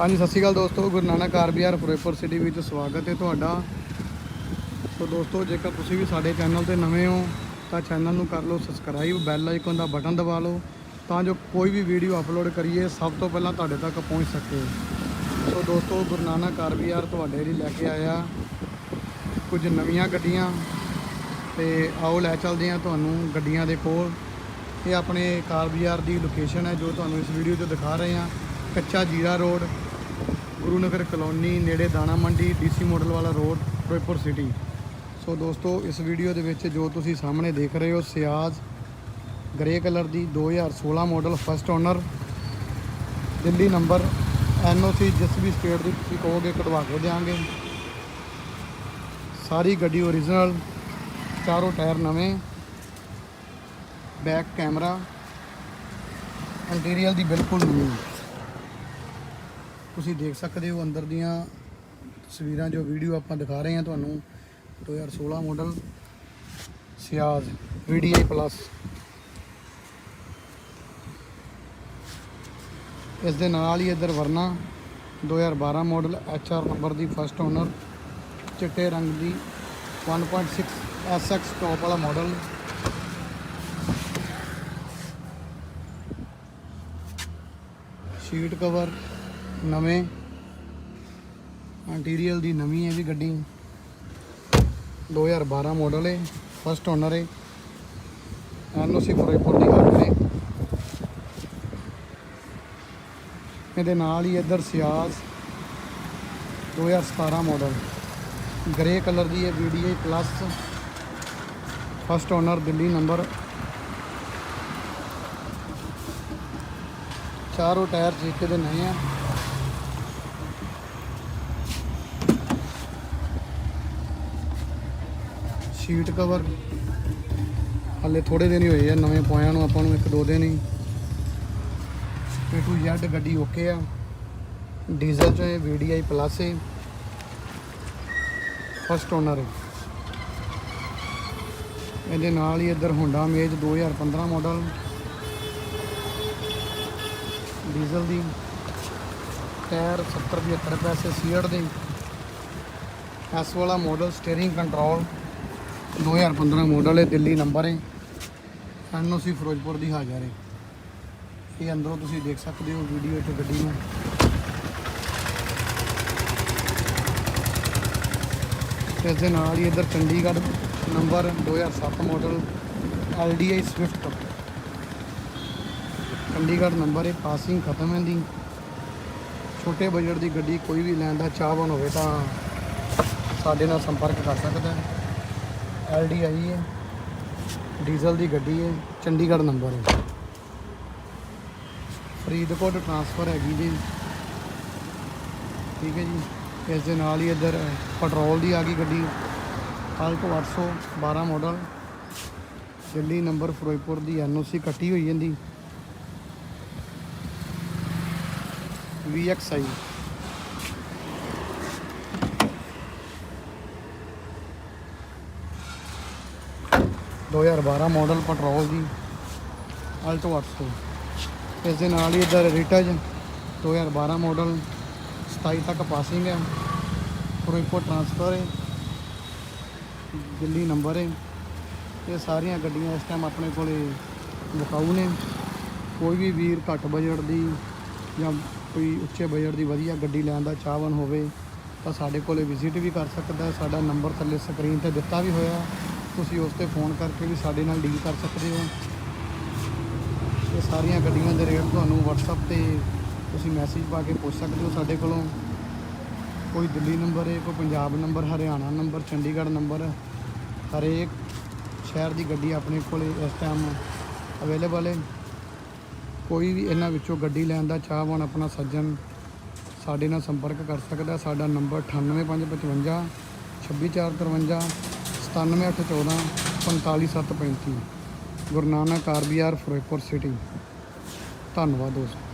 ਹਾਂਜੀ, ਸਤਿ ਸ਼੍ਰੀ ਅਕਾਲ ਦੋਸਤੋ। Guru Nanak car RBR Firozpur city ਵਿੱਚ ਸਵਾਗਤ ਹੈ ਤੁਹਾਡਾ। ਸੋ ਦੋਸਤੋ, ਜੇਕਰ ਤੁਸੀਂ ਵੀ ਸਾਡੇ ਚੈਨਲ ਤੇ ਨਵੇਂ ਹੋ, ਤਾਂ ਚੈਨਲ ਨੂੰ ਕਰ ਲਓ ਸਬਸਕ੍ਰਾਈਬ ਬੈਲ ਆਈਕਨ ਦਾ ਬਟਨ ਦਬਾ ਲਓ, ਤਾਂ ਜੋ ਕੋਈ ਵੀ ਵੀਡੀਓ ਅਪਲੋਡ ਕਰੀਏ, ਸਭ ਤੋਂ ਪਹਿਲਾਂ ਤੁਹਾਡੇ ਤੱਕ ਪਹੁੰਚ ਸਕੇ। ਸੋ ਦੋਸਤੋ, ਗੁਰੂ ਨਾਨਕ ਕਾਰ ਆਰਬੀਆਰ ਤੁਹਾਡੇ ਲਈ ਲੈ ਕੇ ਆਇਆ। ਕੁਝ ਨਵੀਆਂ ਗੱਡੀਆਂ ਤੇ ਆਓ, ਲੈ ਚੱਲਦੇ ਹਾਂ ਤੁਹਾਨੂੰ ਗੱਡੀਆਂ ਦੇ ਕੋਲ। ਇਹ ਆਪਣੇ ਕਾਰ ਬਾਜ਼ਾਰ ਦੀ ਲੋਕੇਸ਼ਨ ਹੈ, ਜੋ ਤੁਹਾਨੂੰ ਇਸ ਵੀਡੀਓ 'ਚ ਦਿਖਾ ਰਹੇ ਹਾਂ। ਕੱਚਾ ਜੀਰਾ ਰੋਡ ਗੁਰੂ ਨਗਰ ਕਲੋਨੀ ਨੇੜੇ ਦਾਣਾ ਮੰਡੀ ਡੀਸੀ ਮਾਡਲ ਵਾਲਾ ਰੋਡ, ਫਿਰੋਜ਼ਪੁਰ ਸਿਟੀ ਸੋ ਦੋਸਤੋ, ਇਸ ਵੀਡੀਓ ਦੇ ਵਿੱਚ ਜੋ ਤੁਸੀਂ ਸਾਹਮਣੇ ਦੇਖ ਰਹੇ ਹੋ, ਸਿਆਜ਼ ਗ੍ਰੇ ਕਲਰ ਦੀ 2016 model first owner Delhi number NOC ਜਿਸ ਵੀ ਸਟੇਟ ਦੀ ਤੁਸੀਂ ਕਹੋਗੇ, ਕਢਵਾ ਕੇ ਦੇਵਾਂਗੇ ਸਾਰੀ ਗੱਡੀ ਓਰੀਜਨਲ ਚਾਰੋਂ ਟਾਇਰ ਨਵੇਂ। ਬੈਕ ਕੈਮਰਾ ਇੰਟੀਰੀਅਰ ਦੀ ਬਿਲਕੁਲ ਨਵੀਂ ਤੁਸੀਂ ਦੇਖ ਸਕਦੇ ਹੋ ਅੰਦਰ ਦੀਆਂ ਤਸਵੀਰਾਂ ਜੋ ਵੀਡੀਓ ਆਪਾਂ ਦਿਖਾ ਰਹੇ ਹਾਂ ਤੁਹਾਨੂੰ। 2016 ਮਾਡਲ ਸਿਆਜ਼ VDI ਪਲੱਸ ਇਸ ਦੇ ਨਾਲ ਹੀ ਇੱਧਰ ਵਰਨਾ 2012 ਮਾਡਲ HR ਨੰਬਰ ਦੀ ਫਸਟ ਓਨਰ ਚਿੱਟੇ ਰੰਗ ਦੀ 1.6 SX ਟੌਪ ਵਾਲਾ ਮਾਡਲ ਸ਼ੀਟ ਕਵਰ ਨਵੇਂ। ਇੰਟੀਰੀਅਲ ਦੀ ਨਵੀਂ ਹੈ ਵੀ ਗੱਡੀ। 2012 ਮਾਡਲ ਹੈ ਫਸਟ ਓਨਰ ਹੈ। ਐਨਓਸੀ ਫਿਰੋਜ਼ਪੁਰ ਦੀ ਗੱਲ ਹੈ ਇਹਦੇ ਨਾਲ ਹੀ ਇੱਧਰ ਸਿਆਜ਼ 2017 ਮਾਡਲ ਗ੍ਰੇ ਕਲਰ ਦੀ ਹੈ VDI plus first owner Delhi number ਚਾਰੋਂ ਟਾਇਰ ਜੀਕੇ ਦੇ ਨਵੇਂ ਆ। ਸ਼ੀਟ ਕਵਰ ਹਲੇ ਥੋੜੇ ਦਿਨ ਹੀ ਹੋਏ ਆ, ਨਵੇਂ ਪੁਆਇਆਂ ਨੂੰ, ਆਪਾਂ ਨੂੰ ਇੱਕ ਦੋ ਦਿਨ ਹੀ। A to Z ਗੱਡੀ ਓਕੇ ਆ। ਡੀਜ਼ਲ ਚ ਇਹ VDI ਪਲੱਸ ਹੈ। ਫਸਟ ਓਨਰ ਹੈ। ਇਹਦੇ ਨਾਲ ਹੀ ਇੱਧਰ ਹੋਂਡਾ ਅਮੇਜ 2015 ਮਾਡਲ ਡੀਜ਼ਲ ਦੀ। ਟਾਇਰ 70 75 ਪੈਸੇ ਸੀਟ ਦੇ। ਐਸ ਵਾਲਾ ਮਾਡਲ ਸਟੀਅਰਿੰਗ ਕੰਟਰੋਲ 2015 ਮਾਡਲ ਹੈ ਦਿੱਲੀ ਨੰਬਰ ਹੈ। ਐਨਓਸੀ ਫਿਰੋਜ਼ਪੁਰ ਦੀ ਹਾਜ਼ਰ ਹੈ। ਇਹ ਅੰਦਰੋਂ ਤੁਸੀਂ ਦੇਖ ਸਕਦੇ ਹੋ ਵੀਡੀਓ 'ਚ ਗੱਡੀ ਨੂੰ। ਇਸ ਦੇ ਨਾਲ ਹੀ ਇੱਧਰ Chandigarh number 2007 model LDI Swift. Chandigarh number ਹੈ ਪਾਸਿੰਗ ਖਤਮ ਹੈ ਦੀ ਛੋਟੇ ਬਜਟ ਦੀ ਗੱਡੀ ਕੋਈ ਵੀ ਲੈਣ ਦਾ ਚਾਹਵਾਨ ਹੋਵੇ ਤਾਂ ਸਾਡੇ ਨਾਲ ਸੰਪਰਕ ਕਰ ਸਕਦਾ ਹੈ। LDI ਹੈ। ਡੀਜ਼ਲ ਦੀ ਗੱਡੀ ਹੈ। ਚੰਡੀਗੜ੍ਹ ਨੰਬਰ ਹੈ। ਫਰੀਦਕੋਟ ਟਰਾਂਸਫਰ ਹੈਗੀ ਜੀ। ਠੀਕ ਹੈ ਜੀ। ਇਸ ਦੇ ਨਾਲ ਹੀ ਇੱਧਰ ਪੈਟਰੋਲ ਦੀ ਆ ਗਈ ਗੱਡੀ। Alto 812 model Delhi number Firozpur ਦੀ ਐਨਓਸੀ ਕੱਟੀ ਹੋਈ ਜਾਂਦੀ। VXI ਦੋ ਹਜ਼ਾਰ ਬਾਰਾਂ ਮਾਡਲ ਪੈਟਰੋਲ ਦੀ ਆਲਟੋ 800 ਇਸ ਦੇ ਨਾਲ ਹੀ ਇੱਧਰ ਰਿਟਜ 2012 ਮਾਡਲ 27 ਤੱਕ ਪਾਸਿੰਗ ਹੈ। ਫਿਰੋਜ਼ਪੁਰ ਟਰਾਂਸਫਰ ਹੈ। ਦਿੱਲੀ ਨੰਬਰ ਹੈ। ਇਹ ਸਾਰੀਆਂ ਗੱਡੀਆਂ ਇਸ ਟਾਈਮ ਆਪਣੇ ਕੋਲੇ ਵਿਕਾਊ ਨੇ। ਕੋਈ ਵੀ ਵੀਰ ਘੱਟ ਬਜਟ ਦੀ ਜਾਂ ਕੋਈ ਉੱਚੇ ਬਜਟ ਦੀ ਵਧੀਆ ਗੱਡੀ ਲੈਣ ਦਾ ਚਾਹਵਾਨ ਹੋਵੇ, ਤਾਂ ਸਾਡੇ ਕੋਲੇ ਵਿਜ਼ਿਟ ਵੀ ਕਰ ਸਕਦਾ ਸਾਡਾ ਨੰਬਰ ਥੱਲੇ ਸਕਰੀਨ ਤੇ ਦਿੱਤਾ ਵੀ ਹੋਇਆ। ਤੁਸੀਂ ਉਸ ਤੇ ਫੋਨ ਕਰਕੇ ਵੀ ਸਾਡੇ ਨਾਲ ਡੀਲ ਕਰ ਸਕਦੇ ਹੋ। ਇਹ ਸਾਰੀਆਂ ਗੱਡੀਆਂ ਦੇ ਰੇਟ ਤੁਹਾਨੂੰ WhatsApp ਤੇ ਤੁਸੀਂ ਮੈਸੇਜ ਪਾ ਕੇ ਪੁੱਛ ਸਕਦੇ ਹੋ ਸਾਡੇ ਕੋਲੋਂ। ਕੋਈ ਦਿੱਲੀ ਨੰਬਰ ਹੈ, ਕੋਈ Punjab number Haryana number Chandigarh number ਹਰੇਕ ਸ਼ਹਿਰ ਦੀ ਗੱਡੀ ਆਪਣੇ ਕੋਲ ਇਸ ਟਾਈਮ ਅਵੇਲੇਬਲ ਹੈ। ਕੋਈ ਵੀ ਇਹਨਾਂ ਵਿੱਚੋਂ ਗੱਡੀ ਲੈਣ ਦਾ ਚਾਹਵਾਨ ਆਪਣਾ ਸੱਜਣ ਸਾਡੇ ਨਾਲ ਸੰਪਰਕ ਕਰ ਸਕਦਾ ਸਾਡਾ number 98555 26453 97814 45735 Guru Nanak RBR Firozpur city ਧੰਨਵਾਦ ਦੋਸਤੋ